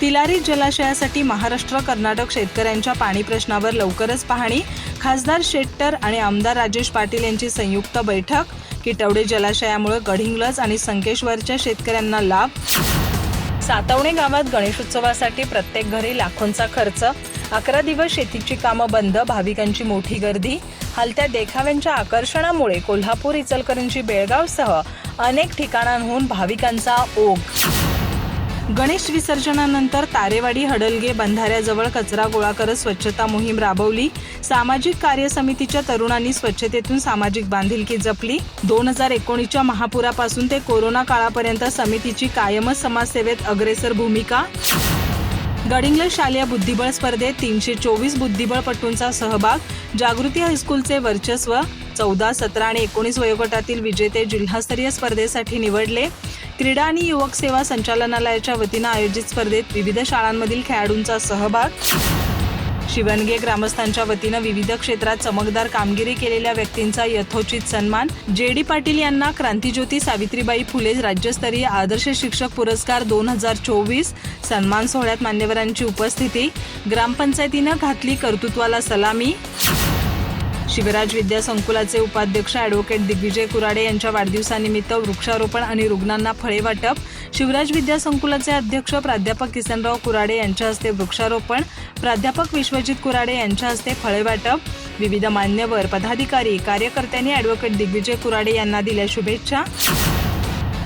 तिलारी जलाशयासाठी महाराष्ट्र कर्नाटक शेतकऱ्यांच्या पाणी प्रश्नावर लवकरच पाहणी. खासदार शेट्टर आणि आमदार राजेश पाटील यांची संयुक्त बैठक. किटवडे जलाशयामुळे गडिंग्लज आणि संकेश्वरच्या शेतकऱ्यांना लाभ. सातवणे गावात गणेशोत्सवासाठी प्रत्येक घरी लाखोंचा खर्च. अकरा दिवस शेतीची कामं बंद भाविकांची मोठी गर्दी. हलत्या देखाव्यांच्या आकर्षणामुळे कोल्हापूर इचलकरंजी बेळगावसह अनेक ठिकाणांहून भाविकांचा ओघ. गणेश विसर्जनानंतर तारेवाडी हडलगे बंधाऱ्याजवळ कचरा गोळा करत स्वच्छता मोहीम राबवली. सामाजिक कार्य समितीच्या तरुणांनी स्वच्छतेतून सामाजिक बांधिलकी जपली. दोन हजार एकोणीसच्या महापुरापासून ते कोरोना काळापर्यंत समितीची कायमच समाजसेवेत अग्रेसर भूमिका. गडिंग्लज शालेय बुद्धिबळ स्पर्धेत तीनशे चोवीस बुद्धिबळपटूंचा सहभाग. जागृती हायस्कूलचे वर्चस्व चौदा सतरा आणि एकोणीस वयोगटातील विजेते जिल्हास्तरीय स्पर्धेसाठी निवडले. क्रीडा आणि युवक सेवा संचालनालयाच्या वतीनं आयोजित स्पर्धेत विविध शाळांमधील खेळाडूंचा सहभाग. शिवणगे ग्रामस्थांच्या वतीनं विविध क्षेत्रात चमकदार कामगिरी केलेल्या व्यक्तींचा यथोचित सन्मान. जे डी पाटील यांना क्रांतीज्योती सावित्रीबाई फुले राज्यस्तरीय आदर्श शिक्षक पुरस्कार दोन हजार चोवीस. सन्मान सोहळ्यात मान्यवरांची उपस्थिती. ग्रामपंचायतीनं घातली कर्तृत्वाला सलामी. शिवराज विद्या संकुलाचे उपाध्यक्ष ॲडव्होकेट दिग्विजय कुराडे यांच्या वाढदिवसानिमित्त वृक्षारोपण आणि रुग्णांना फळे वाटप. शिवराज विद्या संकुलाचे अध्यक्ष प्राध्यापक किसनराव कुराडे यांच्या हस्ते वृक्षारोपण. प्राध्यापक विश्वजित कुराडे यांच्या हस्ते फळे वाटप. विविध मान्यवर पदाधिकारी कार्यकर्त्यांनी ॲडव्होकेट दिग्विजय कुराडे यांना दिल्या शुभेच्छा.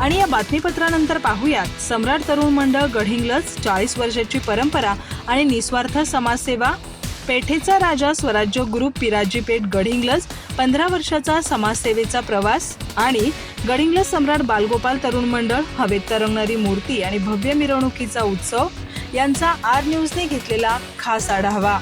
आणि या बातमीपत्रानंतर पाहूयात. सम्राट तरुण मंडळ गढिंगलज चाळीस वर्षाची परंपरा आणि निस्वार्थ समाजसेवा. पेठेचा राजा स्वराज्य ग्रुप पिराजी पेठ गडिंग्लज पंधरा वर्षाचा समाजसेवेचा प्रवास आणि गडिंग्लज सम्राट बालगोपाल तरुण मंडळ हवेत तरंगणारी मूर्ती आणि भव्य मिरवणुकीचा उत्सव यांचा आर न्यूजने घेतलेला खास आढावा.